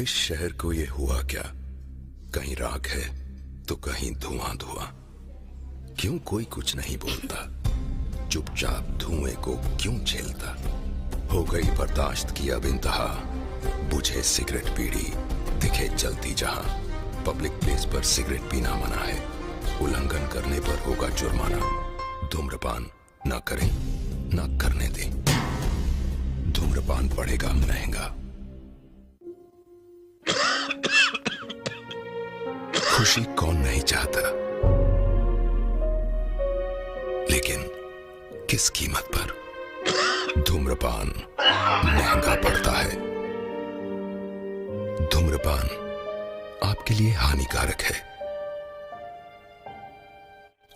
इस शहर को ये हुआ क्या? कहीं राख है तो कहीं धुआँ धुआँ क्यों कोई कुछ नहीं बोलता? चुपचाप धुएँ को क्यों झेलता? हो गई बर्दाश्त की अब इंतहा। बुझे सिगरेट पीड़ी दिखे जलती जहाँ। पब्लिक प्लेस पर सिगरेट पीना मना है। उल्लंघन करने पर होगा जुर्माना। धूम्रपान ना करें, ना करने दें। धूम्रपान पड़ेगा महँगा। खुशी कौन नहीं चाहता? लेकिन किस कीमत पर? धूम्रपान महँगा पड़ता है। धूम्रपान आपके लिए हानिकारक है।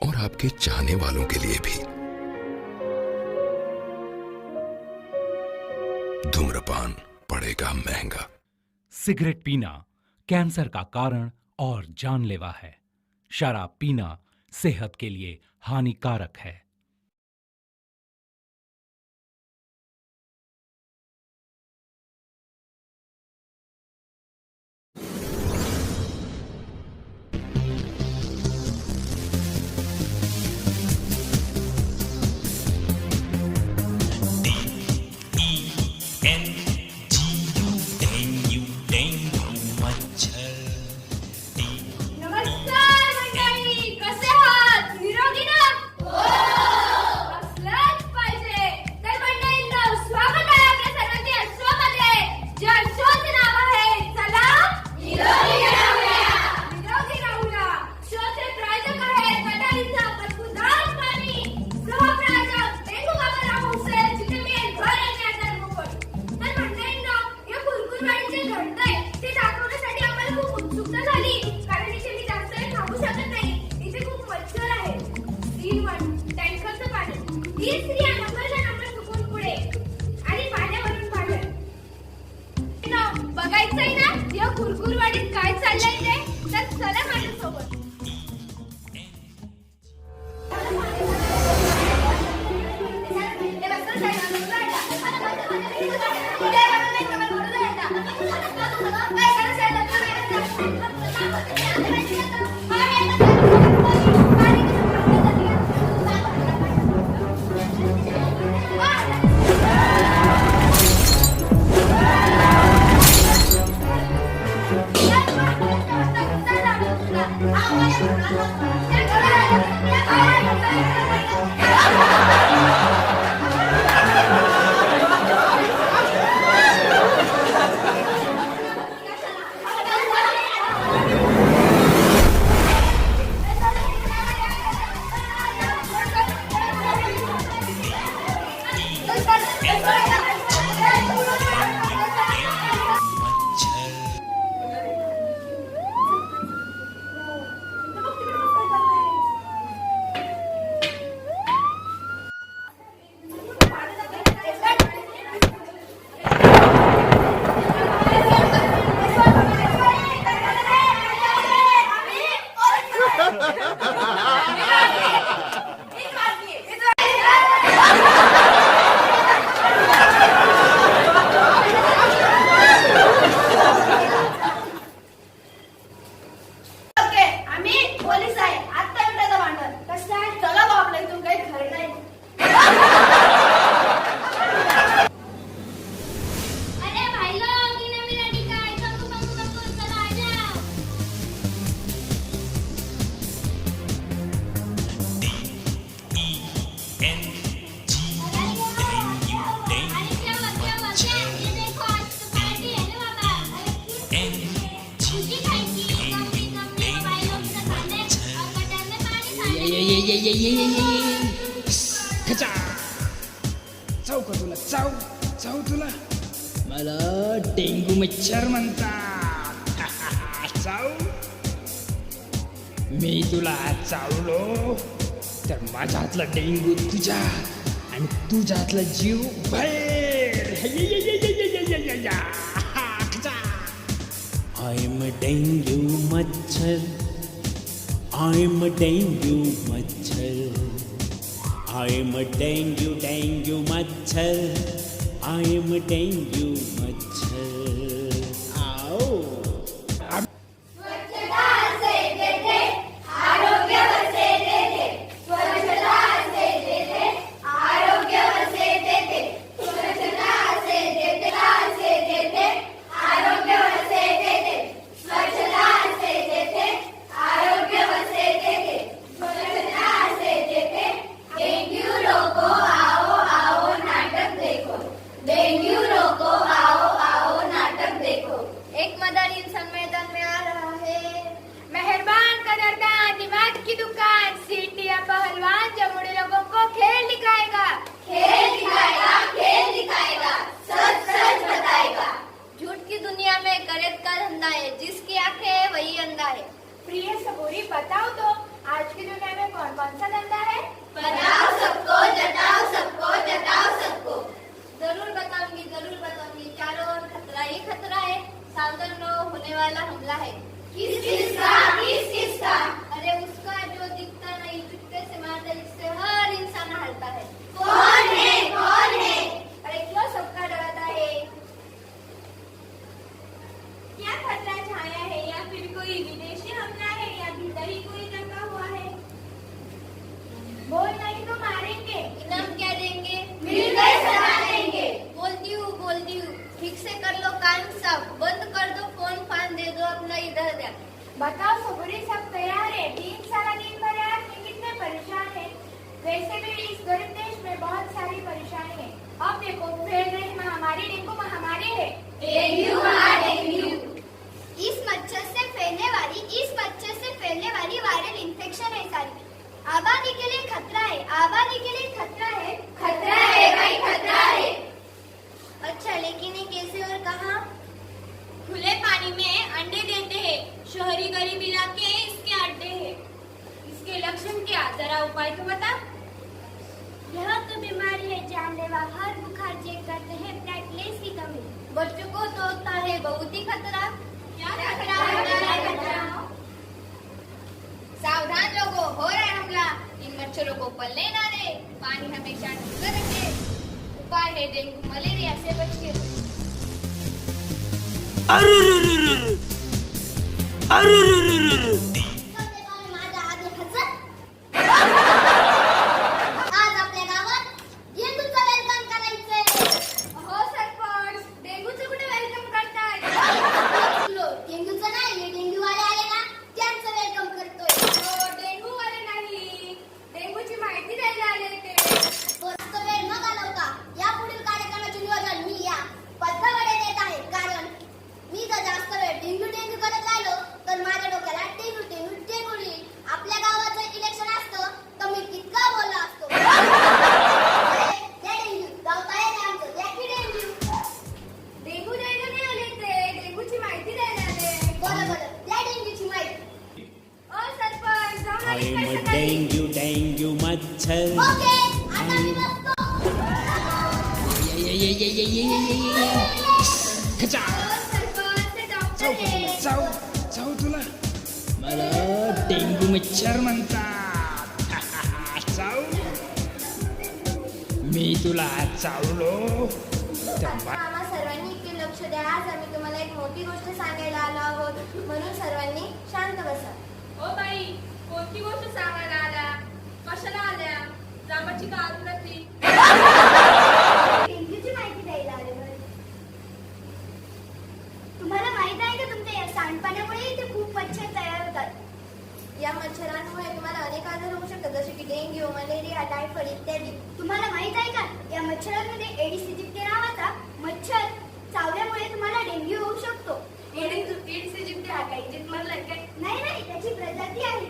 और आपके चाहने वालों के लिए भी। धूम्रपान पड़ेगा महँगा। सिगरेट पीना कैंसर का कारण और जानलेवा है। शराब पीना सेहत के लिए हानिकारक है। पोलीस आहे मला डेंगू मच्छर म्हणतात. चाव. मी तुला चावलो तर माझ्या हातला डेंगू तुझ्या आणि तुझ्या हातला जीव भैर I'm a मच्छर आय a डेंग्यू मच्छर आय a डेंग्यू डेंग्यू मच्छर I am a danger. वही धंधा है प्रिय सबूरी बताओ तो आज की दुनिया में कौन कौन सा धंधा है? बताओ सबको जताओ सबको जताओ सबको। ज़रूर बताऊँगी ज़रूर बताऊँगी। चारों ओर खतरा ही खतरा है। सावधान रहो होने वाला हमला है। किस किस का? किस किस का? अरे उसका जो दिखता नहीं दिखते से मारता जिससे हर इंसान हारता है। कौन है? कौन है? अरे क्यों सबका डराता क्या खतरा छाया है या फिर कोई विदेशी हमला है या भीतर ही कोई हुआ है। बोल नहीं तो मारेंगे। इनाम क्या देंगे? मिलकर सजा देंगे। बोलती हूँ बोलती हूँ। ठीक से कर लो काम सब बंद कर दो फ़ोन फान दे दो अपना इधर बताओ सुगरी सब तैयार है? तीन सारा दिन भर आदमी कितने परेशान है? वैसे भी इस गरीब देश में बहुत सारी परेशानी है। अब देखो फैल रही महामारी डेंगू महामारी है। डेंगू वायरल इंफेक्शन है सारी। आबादी के लिए खतरा है आबादी के लिए खतरा है। खतरा है भाई खतरा है। अच्छा लेकिन ये कैसे और कहा? खुले पानी में अंडे देते हैं। शहरी गरीब इलाके इसके अड्डे हैं। इसके लक्षण क्या? जरा उपाय तो बता। यह तो बीमारी है जानलेवा। हर बुखार चेक करते हैं प्लेटलेट्स की कमी। बच्चों को तो होता है बहुत ही खतरा। क्या खतरा है? खतरा? सावधान लोगों हो रहा है हमला इन मच्छरों को पलने ना दे पानी हमेशा ढूंढकर रखे उपाय है डेंगू मलेरिया से बच के माझा ये ये ये ये ये ये खचा जाऊ जाऊ जाऊ तुला मला डेंगू मी तुला चावलो तेव्हा सर्वांनी लक्ष द्या आज आम्ही तुम्हाला एक मोठी गोष्ट सांगायला आलो आहोत म्हणून सर्वांनी शांत बसा हो बाई कोणती गोष्ट सांगायला आल्या कशाला आल्या जांबाची का आत सांडपाण्यामुळे इथे खूप मच्छर तयार होतात. या मच्छरांमुळे तुम्हाला अनेक आजार होऊ शकतात जसे की डेंग्यू मलेरिया टायफॉइड इत्यादी. तुम्हाला माहीत आहे का? या मच्छरांमध्ये एडिस इजिप्ते नावाचा मच्छर चावल्यामुळे तुम्हाला डेंग्यू होऊ शकतो. नाही नाही त्याची प्रजाती आहे.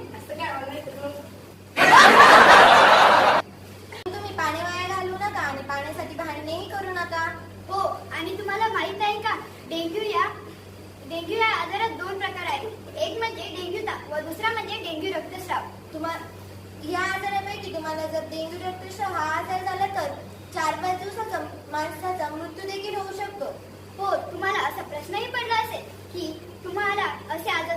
तुम्ही पाणी वाया घालू नका आणि पाण्यासाठी भांडणेही करू नका. हो आणि तुम्हाला माहीत आहे का? डेंग्यू या डेंग्यू या आजारात दोन प्रकार आहेत. एक म्हणजे डेंग्यू ताप व दुसरा म्हणजे डेंग्यू रक्तस्राव. तुम्हाला या आजारापैकी तुम्हाला जर डेंग्यू रक्तस्राव हा आजार झाला तर चार पाच दिवसाचा माणसाचा मृत्यू देखील होऊ शकतो. हो तुम्हाला असा प्रश्नही पडला असेल की तुम्हाला असे आजार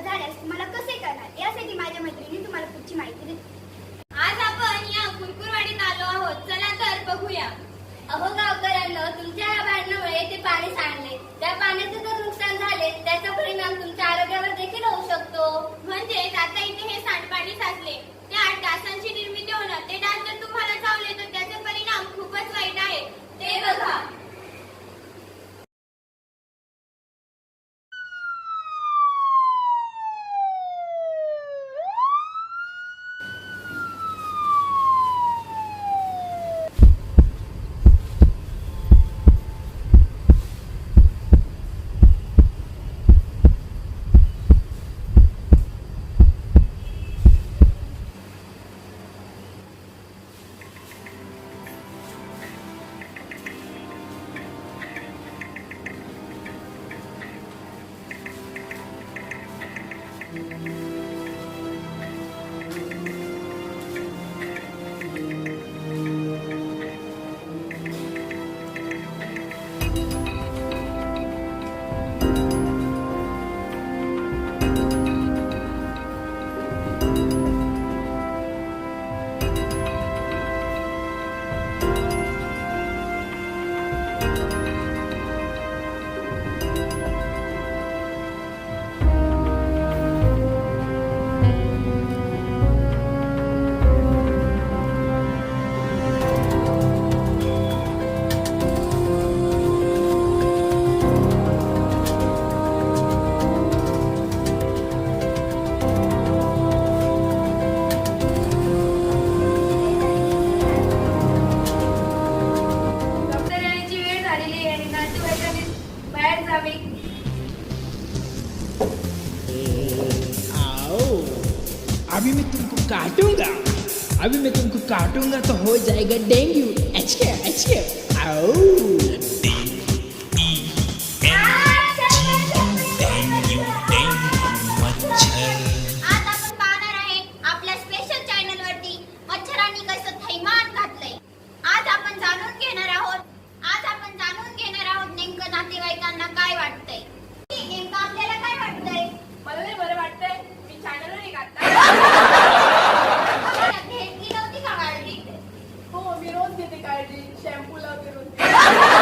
आओ. अभी मैं तुमको काटूंगा. अभी मैं तुमको काटूंगा तो हो जाएगा डेंगू. अच्छे अच्छे आओ. हो मी रोज घेते काळजी शॅम्पू लावते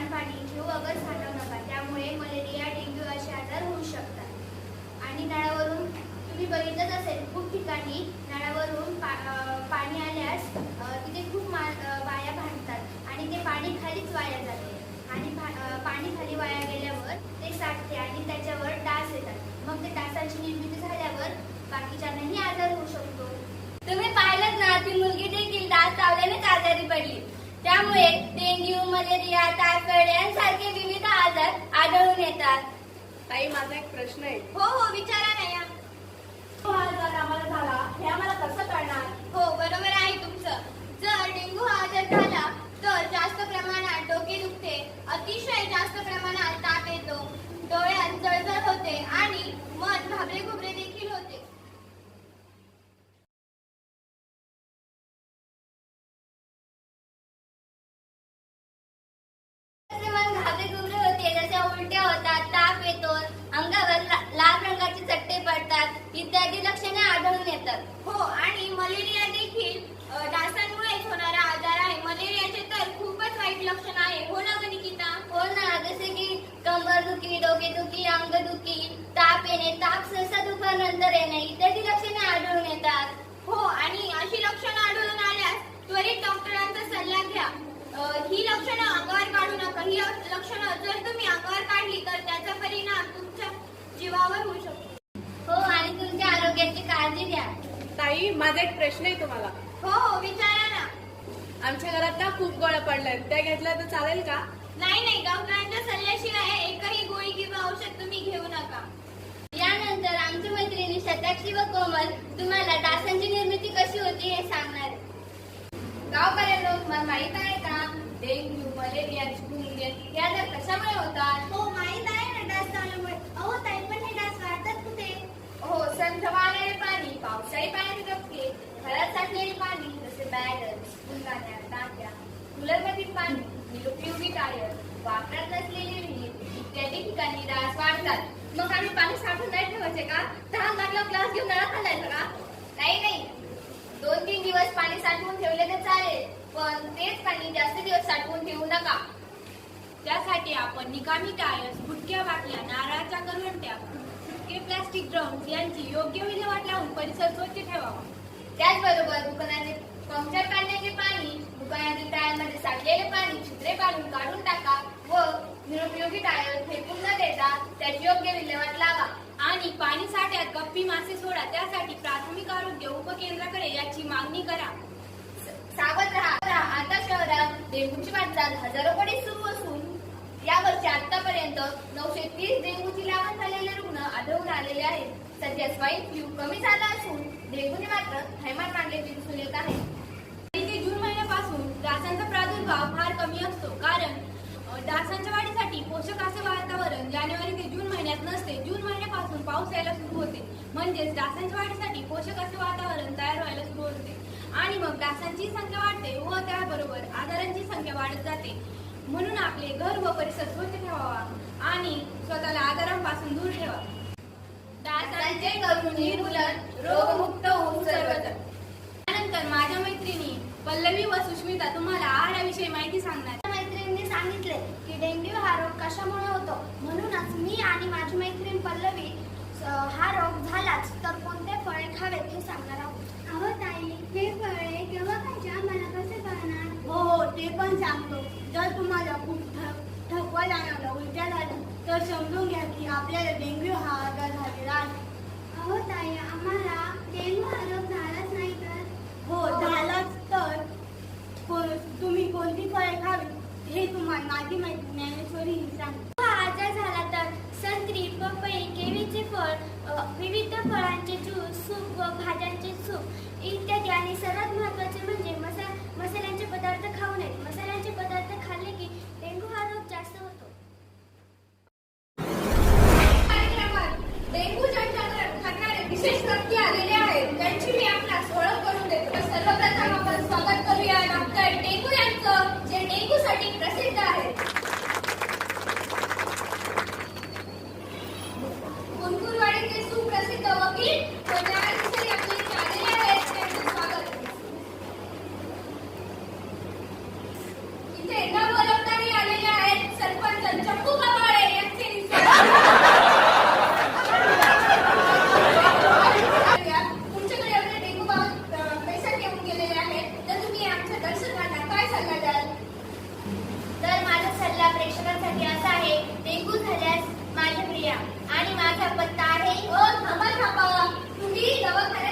सांडपाणी ठेवू अगर साठवू नका. त्यामुळे मलेरिया डेंग्यू असे आजार होऊ शकतात. आणि नळावरून तुम्ही बघितलंच असेल खूप ठिकाणी नळावरून पा पाणी आल्यास तिथे खूप मा बाया भांडतात. आणि ते पाणी खालीच वाया जाते. आणि पाणी खाली वाया गेल्यावर ते साठते आणि त्याच्यावर डास येतात. मग ते डासांची निर्मिती झाल्यावर बाकीच्यांनाही आजार होऊ शकतो. तुम्ही पाहिलंच ना ती मुलगी देखील डास चावल्यानेच आजारी पडली. त्यामुळे डेंग्यू मलेरिया टायफॉइड यांसारखे विविध आजार आढळून येतात. ताई माझा एक प्रश्न आहे. हो हो विचारा ना या. तो हा आजार आम्हाला झाला हे आम्हाला कसं कळणार? हो बरोबर आहे तुमचं जर डेंग्यू हा आजार झाला तर जास्त प्रमाणात डोके दुखते अतिशय जास्त प्रमाणात ताप येतो डोळ्यात जळजळ होते आणि मन घाबरे घुबरे देखील होते जसे मन घाबरे घुबरे होते जसे उलट्या होतात ताप येतो अंगावर ला- लाल रंगाचे चट्टे पडतात इत्यादी लक्षणे आढळून येतात हो आणि मलेरिया देखील अ, डासांमुळेच होणारा आजार आहे मलेरियाचे तर खूपच वाईट लक्षण आहे हो ना ग निकिता हो ना जसे की कंबरदुखी डोकेदुखी अंगदुखी ताप येणे ताप दुपारनंतर येणे. इत्यादी लक्षणे आढळून येतात. हो आणि अशी लक्षणं आढळून आल्यास त्वरित डॉक्टरांचा सल्ला घ्या. ही लक्षणं अंगावर काढू नका. ही लक्षणं जर तुम्ही अंगावर काढली तर त्याचा परिणाम तुमच्या जीवावर होऊ शकतो. हो आणि तुमच्या आरोग्याची काळजी घ्या. ताई माझा एक प्रश्न आहे तुम्हाला. हो हो विचारा ना. आमच्या घरात ना खूप गोळ्या पडल्यात त्या घेतल्या तर चालेल का? नाही नाही डॉक्टरांच्या सल्ल्याशिवाय एकही गोळी किंवा औषध तुम्ही घेऊ नका. यानंतर आमच्या मैत्रिणी शताक्षी व कोमल तुम्हाला डासांची निर्मिती कशी होती हे सांगणार. आहे. गावकऱ्यांनो तुम्हाला माहीत आहे का? डेंग्यू मलेरिया चिकुनगुन्या हे आजार कशामुळे होतात? हो माहीत आहे ना डास चावल्यामुळे अहो ताई पण हे डास वाढतात कुठे? हो संथ वाहणारे पाणी पावसाळी पाण्याचे धबके घरात साठलेले पाणी जसे बॅरल फुलकान्या टाक्या कूलरमधील पाणी निरुपयोगी टायर वापरात नसलेले विहीर इत्यादी ठिकाणी डास वाढतात. मग आम्ही पाणी साठवून नाही ठेवायचे का? तहान लागला ग्लास घेऊन नळात घालायचं का? नाही नाही. दोन तीन दिवस पाणी साठवून ठेवले तर चालेल पण तेच पाणी जास्त दिवस साठवून ठेवू नका. त्यासाठी आपण निकामी टायर्स फुटक्या बाटल्या नारळाच्या करवंट्या फुटके प्लास्टिक ड्रम्स यांची योग्य विल्हेवाट लावून परिसर स्वच्छ ठेवावा. त्याचबरोबर दुकानाचे पंक्चर काढण्याचे पाणी दुकानातील टायरमध्ये साठलेले पाणी छिद्रे पाडून काढून टाका व निरुपयोगी टायर फेकून न देता त्याची योग्य विल्हेवाट लावा. आणि पाणी साठ्यात गप्पी मासे सोडा. त्यासाठी प्राथमिक आरोग्य उपकेंद्राकडे याची मागणी करा. सावध राहा. आता शहरात डेंग्यूची वाटचाल हजारो कडे सुरू असून यावर्षी आतापर्यंत नऊशे तीस डेंग्यूची लागण झालेले रुग्ण आढळून आलेले आहेत. सध्या स्वाईन फ्लू कमी झाला असून डेंग्यूने मात्र थैमान मांडल्याचे दिसून येत आहे आणि ते जून महिन्यापासून डासांचा प्रादुर्भाव फार कमी असतो. कारण डासांच्या वाढीसाठी पोषक असे वातावरण जानेवारी ते जून महिन्यात नसते. जून महिन्यापासून पाऊस यायला सुरू होते. म्हणजेच डासांच्या वाढीसाठी पोषक असे वातावरण तयार व्हायला सुरू होते. आणि मग डासांची संख्या वाढते व त्याबरोबर आजारांची संख्या वाढत जाते. म्हणून आपले घर व परिसर स्वच्छ ठेवावा आणि स्वतःला आजारांपासून दूर ठेवा. डासांचे करून निर्मूलन रोगमुक्त होऊन सर्वत्र. त्यानंतर माझ्या मैत्रिणी पल्लवी व सुष्मिता तुम्हाला आहाराविषयी माहिती सांगणार. माझ्या मैत्रिणींनी सांगितले की डेंग्यू हा रोग कशामुळे होतो? म्हणूनच मी आणि माझी मैत्रीण पल्लवी हा रोग झालाच तर कोणते फळे खावेत हे सांगणार आहोत. अहो ताई हे फळे केव्हा खायचे? आम्हाला कसे कळणार? हो हो ते पण सांगतो. जर तुम्हाला खूप थ- थकवा जाणवला उलट्या झाल्या तर समजून घ्या की आपल्याला डेंग्यू हा आजार झालेला आहे. अहो ताई आम्हाला डेंग्यू हा रोग झालाच नाही तर? हो झालाच तर को- तुम्ही कोणती फळे खावी हे तुम्हाला माझी माहिती ज्ञानेश्वरी ही आजार झाला तर संत्री पपई केळीचे फळ विविध फळांचे ज्यूस सूप व भाज्यांचे सूप इत्यादी आणि सर्वात महत्त्वाचे म्हणजे मसा मसाल्यांचे पदार्थ खाऊ नयेत. मसाल्यांचे पदार्थ खाल्ले की डेंग्यू हा रोग जास्त होतो. कार्यक्रमात डेंग्यू विशेष व्यक्ती आलेले आहेत. त्यांची मी आपणास ओळख करून देतो. सर्वप्रथम आपण स्वागत करूया. डॉक्टर डेंगू साठी प्रसिद्ध आहे. कुंकुरवाडीचे सुप्रसिद्ध वकील आणि माझा पत्ता आहे ओ थांबा थांबा तुम्ही दवाखान्यात